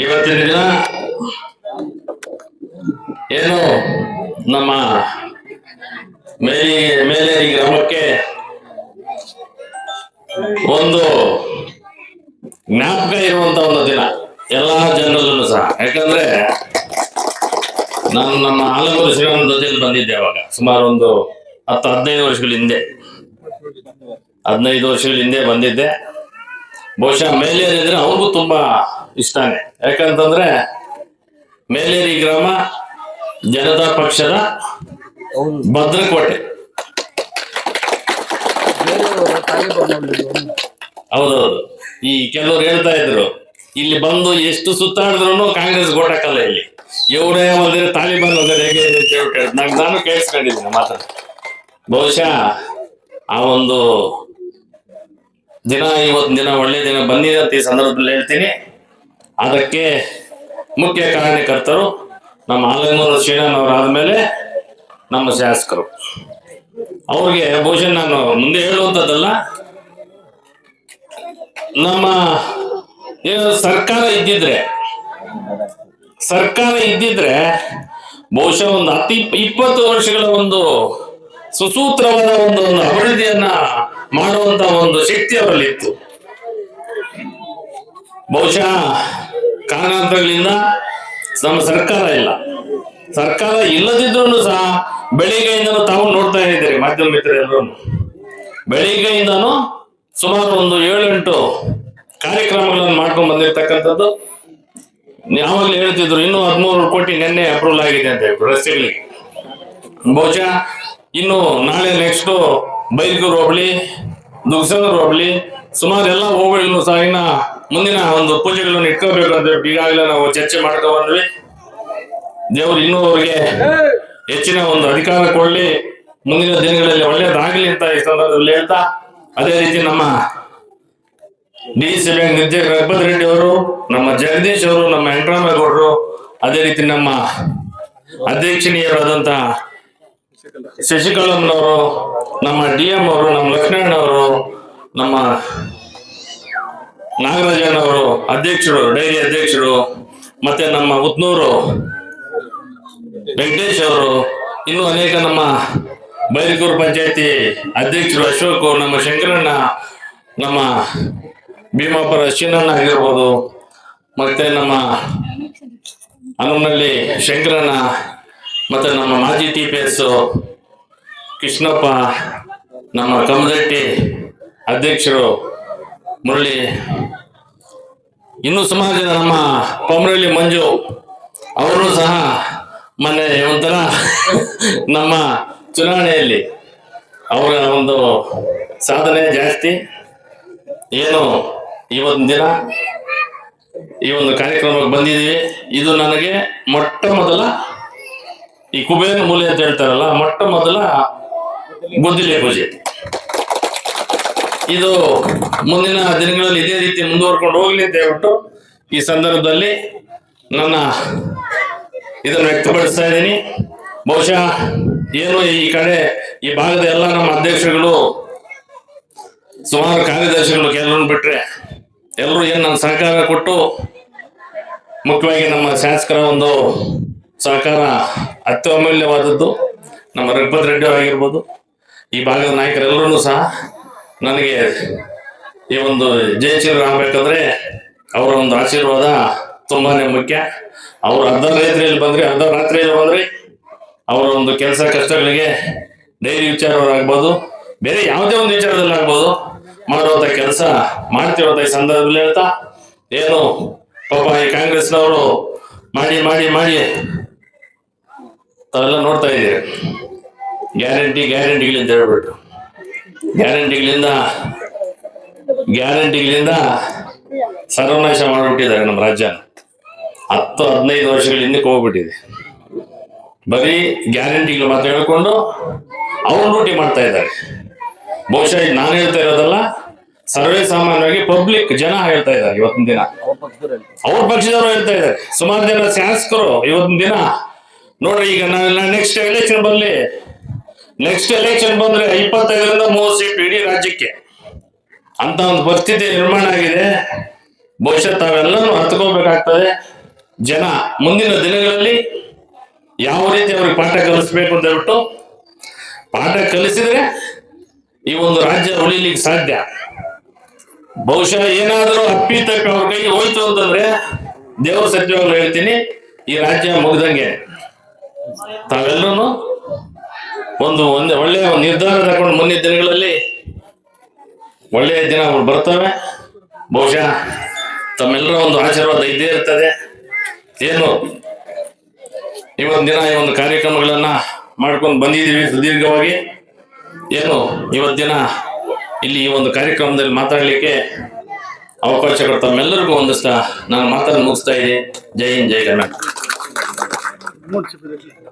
ಇವತ್ತಿನ ದಿನ ಏನು ನಮ್ಮ ಮೇಲಿ ಈ ಗ್ರಾಮಕ್ಕೆ ಒಂದು ಜ್ಞಾಪಕ ಇರುವಂತ ಒಂದು ದಿನ. ಎಲ್ಲಾ ಜನರಲ್ಲೂ ಸಹ. ಯಾಕಂದ್ರೆ ನಾನು ನಮ್ಮ ಆಲಮೂರು ಶ್ರೀರಾಮ ಜೊತೆಯಲ್ಲಿ ಬಂದಿದ್ದೆ ಅವಾಗ. ಸುಮಾರು ಒಂದು ಹತ್ತು ಹದಿನೈದು ವರ್ಷಗಳ ಹಿಂದೆ. ಹದಿನೈದು ವರ್ಷಗಳ ಹಿಂದೆ ಬಂದಿದ್ದೆ. ಬಹುಶಃ ಮೇಲೇರಿ ಅಂದ್ರೆ ಅವ್ರಿಗೂ ತುಂಬಾ ಇಷ್ಟನೇ. ಯಾಕಂತಂದ್ರೆ ಮೇಲೇರಿ ಗ್ರಾಮ ಜನತಾ ಪಕ್ಷದ ಭದ್ರಕೋಟೆ. ಹೌದೌದು. ಈ ಕೆಲವರು ಹೇಳ್ತಾ ಇದ್ರು ಇಲ್ಲಿ ಬಂದು ಎಷ್ಟು ಸುತ್ತಾಡಿದ್ರು ಕಾಂಗ್ರೆಸ್ ಗೋಟಾಕಲ್ಲ ಇಲ್ಲಿ. ಇವರೇ ಒಂದ್ರೆ ತಾಲಿಬಾನ್ ಹೋದ್ರೆ ಹೇಗೆ ಅಂತ ನಾನು ಕೇಳಿಸ್ಕೊಂಡಿದ್ದೀನಿ ಮಾತ್ರ. ಬಹುಶಃ ಆ ಒಂದು ದಿನ ಇವತ್ತಿನ ದಿನ ಒಳ್ಳೆ ದಿನ ಬಂದಿದೆ ಅಂತ ಈ ಸಂದರ್ಭದಲ್ಲಿ ಹೇಳ್ತೀನಿ. ಅದಕ್ಕೆ ಮುಖ್ಯ ಕಾರಣಕರ್ತರು ನಮ್ಮ ಆಲಂಗೂರು ಶ್ರೀರಾಮ್ ಆದಮೇಲೆ ನಮ್ಮ ಶಾಸಕರು. ಅವ್ರಿಗೆ ಬಹುಶಃ ನಾನು ಮುಂದೆ ಹೇಳುವಂಥದ್ದಲ್ಲ, ನಮ್ಮ ಏನು ಸರ್ಕಾರ ಇದ್ದಿದ್ರೆ ಸರ್ಕಾರ ಇದ್ದಿದ್ರೆ ಬಹುಶಃ ಒಂದು ಇಪ್- ಇಪ್ಪತ್ತು ವರ್ಷಗಳ ಒಂದು ಸುಸೂತ್ರವಾದ ಒಂದು ಅಭಿವೃದ್ಧಿಯನ್ನ ಮಾಡುವಂತ ಒಂದು ಶಕ್ತಿ ಅವರಲ್ಲಿತ್ತು ಬಹುಶಃ ಕಾರಣಾಂತರಗಳಿಂದ ನಮ್ಮ ಸರ್ಕಾರ ಇಲ್ಲ. ಸರ್ಕಾರ ಇಲ್ಲದಿದ್ರು ಸಹ ಬೆಳಿಗ್ಗೆಯಿಂದನೂ ತಾವು ನೋಡ್ತಾ ಇದ್ದೀರಿ ಮಾಧ್ಯಮ ಮಿತ್ರರೆಲ್ಲರೂ. ಬೆಳಿಗ್ಗೆಯಿಂದನೂ ಸುಮಾರು ಒಂದು ಏಳೆಂಟು ಕಾರ್ಯಕ್ರಮಗಳನ್ನು ಮಾಡ್ಕೊಂಡು ಬಂದಿರತಕ್ಕಂಥದ್ದು. ಯಾವಾಗಲೂ ಹೇಳ್ತಿದ್ರು, ಇನ್ನೂ ಹದಿಮೂರು ಕೋಟಿ ನಿನ್ನೆ ಅಪ್ರೂವಲ್ ಆಗಿದೆ ಅಂತ ಹೇಳಿ ರಸ್ತೆಗಳಿಗೆ. ಬಹುಶಃ ಇನ್ನು ನಾಳೆ ನೆಕ್ಸ್ಟ್ ಬೈಲ್ಗೂರು ಹೋಬಳಿ ದುಗ್ಸನೂರು ಹೋಬಳಿ, ಸುಮಾರು ಎಲ್ಲ ಹೋಬಳಿಗಳು ಸಹ ಇನ್ನ ಮುಂದಿನ ಒಂದು ಪೂಜೆಗಳನ್ನು ಇಟ್ಕೋಬೇಕು ಅಂತ ಈಗಾಗಲೇ ನಾವು ಚರ್ಚೆ ಮಾಡ್ಕೊ ಬಂದ್ವಿ. ದೇವರು ಇನ್ನೂ ಅವರಿಗೆ ಹೆಚ್ಚಿನ ಒಂದು ಅಧಿಕಾರ ಕೊಡ್ಲಿ, ಮುಂದಿನ ದಿನಗಳಲ್ಲಿ ಒಳ್ಳೇದಾಗಲಿ ಅಂತ ಈ ಸಂದರ್ಭದಲ್ಲಿ ಹೇಳ್ತಾ, ಅದೇ ರೀತಿ ನಮ್ಮ ಡಿ ಸಿ ಬ್ಯಾಂಕ್ ನಿರ್ದೇಶಕ ರಘುಪತ್ ರೆಡ್ಡಿ ಅವರು, ನಮ್ಮ ಜಗದೀಶ್ ಅವರು, ನಮ್ಮ ವೆಂಕಟರಾಮೇಗೌಡರು ಅದೇ ರೀತಿ ನಮ್ಮ ಅಧ್ಯಕ್ಷನೀಯರಾದಂತ ಶಶಿಕಲಂನವರು ನಮ್ಮ ಡಿ ಎಂ ಅವರು, ನಮ್ಮ ಲಕ್ಷ್ಮಣ ಅವರು ನಮ್ಮ ನಾಗರಾಜನವರು ಅಧ್ಯಕ್ಷರು, ಡೈರಿ ಅಧ್ಯಕ್ಷರು, ಮತ್ತೆ ನಮ್ಮ ಉತ್ನೂರು ವೆಂಕಟೇಶ್ ಅವರು, ಇನ್ನು ಅನೇಕ ನಮ್ಮ ಬೈರಿಕೂರು ಪಂಚಾಯತಿ ಅಧ್ಯಕ್ಷರು ಅಶೋಕ್ ನಮ್ಮ ಶಂಕರಣ್ಣ, ನಮ್ಮ ಭೀಮಾಪುರ ಅಶ್ವಿನಣ್ಣ ಆಗಿರ್ಬೋದು, ಮತ್ತೆ ನಮ್ಮ ಹನುಮನಹಳ್ಳಿ ಶಂಕರಣ್ಣ ಮತ್ತೆ ನಮ್ಮ ಮಾಜಿ ಟಿ ಪಿ ಎಸ್ ಕೃಷ್ಣಪ್ಪ, ನಮ್ಮ ಕಮದಟ್ಟಿ ಅಧ್ಯಕ್ಷರು ಮುರಳಿ, ಇನ್ನೂ ಸುಮಾರು ಜನ ನಮ್ಮ ಕೊಮರಳ್ಳಿ ಮಂಜು, ಅವರು ಸಹ ಮೊನ್ನೆ ಒಂಥರ ನಮ್ಮ ಚುನಾವಣೆಯಲ್ಲಿ ಅವರ ಒಂದು ಸಾಧನೆ ಜಾಸ್ತಿ. ಏನು, ಇವತ್ತಿನ ದಿನ ಈ ಒಂದು ಕಾರ್ಯಕ್ರಮಕ್ಕೆ ಬಂದಿದ್ದೀವಿ. ಇದು ನನಗೆ ಮೊಟ್ಟ ಮೊದಲ ಈ ಕುಬೇರ ಮೂಲೆ ಅಂತ ಹೇಳ್ತಾರಲ್ಲ, ಮೊಟ್ಟ ಮೊದಲ ಗುದ್ದಿಲೆ ಪೂಜೆ. ಇದು ಮುಂದಿನ ದಿನಗಳಲ್ಲಿ ಇದೇ ರೀತಿ ಮುಂದುವರ್ಕೊಂಡು ಹೋಗ್ಲಿ ಅಂತ ಹೇಳ್ಬಿಟ್ಟು ಈ ಸಂದರ್ಭದಲ್ಲಿ ನನ್ನ ಇದನ್ನು ವ್ಯಕ್ತಪಡಿಸ್ತಾ ಇದ್ದೀನಿ. ಬಹುಶಃ ಏನು ಈ ಕಡೆ, ಈ ಭಾಗದ ಎಲ್ಲ ನಮ್ಮ ಅಧ್ಯಕ್ಷರುಗಳು, ಸುಮಾರು ಕಾರ್ಯದರ್ಶಿಗಳು ಕೆಲವೊಂದು ಬಿಟ್ರೆ ಎಲ್ಲರೂ ಏನು ನನ್ನ ಸಹಕಾರ ಕೊಟ್ಟು ಮುಖ್ಯವಾಗಿ ನಮ್ಮ ಶಾಸಕರ ಒಂದು ಸಹಕಾರ ಅತ್ಯಮೂಲ್ಯವಾದದ್ದು. ನಮ್ಮ ರಘುಪತ್ ರೆಡ್ಡಿ ಆಗಿರ್ಬೋದು. ಈ ಭಾಗದ ನಾಯಕರೆಲ್ಲರೂ ಸಹ ನನಗೆ ಈ ಒಂದು ಜಯಚೀರ ಆಗಬೇಕಂದ್ರೆ ಅವರ ಒಂದು ಆಶೀರ್ವಾದ ತುಂಬಾನೇ ಮುಖ್ಯ. ಅವರು ಅರ್ಧ ರಾತ್ರಿಯಲ್ಲಿ ಬಂದ್ರೆ, ಅರ್ಧ ರಾತ್ರಿಯಲ್ಲಿ ಬಂದ್ರೆ ಅವರ ಒಂದು ಕೆಲಸ ಕಷ್ಟಗಳಿಗೆ ಡೈರಿ ವಿಚಾರವರಾಗ್ಬೋದು ಬೇರೆ ಯಾವುದೇ ಒಂದು ವಿಚಾರದಲ್ಲಿ ಆಗ್ಬೋದು. ಮಾಡುವಂತ ಕೆಲಸ ಮಾಡ್ತಿರುವಂತ ಈ ಸಂದರ್ಭದಲ್ಲಿ ಹೇಳ್ತಾ, ಏನು ಪಾಪ ಈ ಕಾಂಗ್ರೆಸ್ನವರು ಮಾಡಿ ಮಾಡಿ ಮಾಡಿ ತಾವೆಲ್ಲ ನೋಡ್ತಾ ಇದ್ದೀರಿ ಗ್ಯಾರಂಟಿ ಗ್ಯಾರಂಟಿಗಳಿಂದ ಹೇಳ್ಬಿಟ್ಟು. ಗ್ಯಾರಂಟಿಗಳಿಂದ ಗ್ಯಾರಂಟಿಗಳಿಂದ ಸರ್ವನಾಶ ಮಾಡಿಬಿಟ್ಟಿದ್ದಾರೆ ನಮ್ಮ ರಾಜ್ಯ. ಹತ್ತು, ಹದಿನೈದು ವರ್ಷಗಳ ಹಿಂದಕ್ಕೆ ಹೋಗ್ಬಿಟ್ಟಿದೆ. ಬರೀ ಗ್ಯಾರಂಟಿಗಳು ಮಾತ್ರ ಹೇಳ್ಕೊಂಡು ಅವ್ರು ಲೂಟಿ ಮಾಡ್ತಾ ಇದ್ದಾರೆ. ಬಹುಶಃ ನಾನು ಹೇಳ್ತಾ ಇರೋದಲ್ಲ, ಸರ್ವೇ ಸಾಮಾನ್ಯವಾಗಿ ಪಬ್ಲಿಕ್ ಜನ ಹೇಳ್ತಾ ಇದ್ದಾರೆ ಇವತ್ತಿನ ದಿನ. ಅವ್ರ ಪಕ್ಷದವರು ಹೇಳ್ತಾ ಇದ್ದಾರೆ. ಸುಮಾರು ಜನ ಶಾಸಕರು ಇವತ್ತಿನ ದಿನ ನೋಡ್ರಿ ಈಗ ನಾವೆಲ್ಲ ನೆಕ್ಸ್ಟ್ ಎಲೆಕ್ಷನ್ ಬರ್ಲಿ ನೆಕ್ಸ್ಟ್ ಎಲೆಕ್ಷನ್ ಬಂದ್ರೆ ಇಪ್ಪತ್ತೈದರಿಂದ ಮೂವತ್ತು ಸೀಟ್ ಇಡೀ ರಾಜ್ಯಕ್ಕೆ. ಅಂತ ಒಂದು ಪರಿಸ್ಥಿತಿ ನಿರ್ಮಾಣ ಆಗಿದೆ. ಬಹುಶಃ ತಾವೆಲ್ಲರೂ ಹತ್ಕೋಬೇಕಾಗ್ತದೆ ಜನ, ಮುಂದಿನ ದಿನಗಳಲ್ಲಿ ಯಾವ ರೀತಿ ಅವ್ರಿಗೆ ಪಾಠ ಕಲಿಸ್ಬೇಕು ಅಂತ ಹೇಳ್ಬಿಟ್ಟು, ಪಾಠ ಕಲಿಸಿದ್ರೆ ಈ ಒಂದು ರಾಜ್ಯ ಉಳಿಲಿಕ್ಕೆ ಸಾಧ್ಯ. ಬಹುಶಃ ಏನಾದರೂ ಅಪ್ಪಿ ತಪ್ಪಿ ಅವ್ರ ಕೈಗೆ ಹೋಯ್ತು ಅಂತಂದ್ರೆ ದೇವ್ರ ಸತ್ಯವಾಗ್ಲೂ ಹೇಳ್ತೀನಿ, ಈ ರಾಜ್ಯ ಮುಗ್ದಂಗೆ. ತಾವೆಲ್ಲರೂ ಒಂದು, ಒಂದೇ ಒಳ್ಳೆಯ ನಿರ್ಧಾರ ತಗೊಂಡು ಮುಂದಿನ ದಿನಗಳಲ್ಲಿ ಒಳ್ಳೆಯ ಅವರು ಬರ್ತವೆ. ಬಹುಶಃ ತಮ್ಮೆಲ್ಲರ ಒಂದು ಆಶೀರ್ವಾದ ಇದ್ದೇ ಇರ್ತದೆ. ಏನು ಇವತ್ತು ದಿನ ಈ ಒಂದು ಕಾರ್ಯಕ್ರಮಗಳನ್ನ ಮಾಡ್ಕೊಂಡು ಬಂದಿದ್ದೀವಿ ಸುದೀರ್ಘವಾಗಿ. ಏನು, ಇವತ್ತಿನ ಇಲ್ಲಿ ಈ ಒಂದು ಕಾರ್ಯಕ್ರಮದಲ್ಲಿ ಮಾತಾಡಲಿಕ್ಕೆ ಅವಕಾಶ ಕೊಡ್ತಾ ತಮ್ಮೆಲ್ಲರಿಗೂ ಒಂದಷ್ಟು ನಾನು ಮಾತನ್ನು ಮುಗಿಸ್ತಾ ಇದ್ದೀನಿ. ಜೈ ಹಿಂದ್, ಜೈ ಕರ್ನಾಟಕ. 我记不得具体了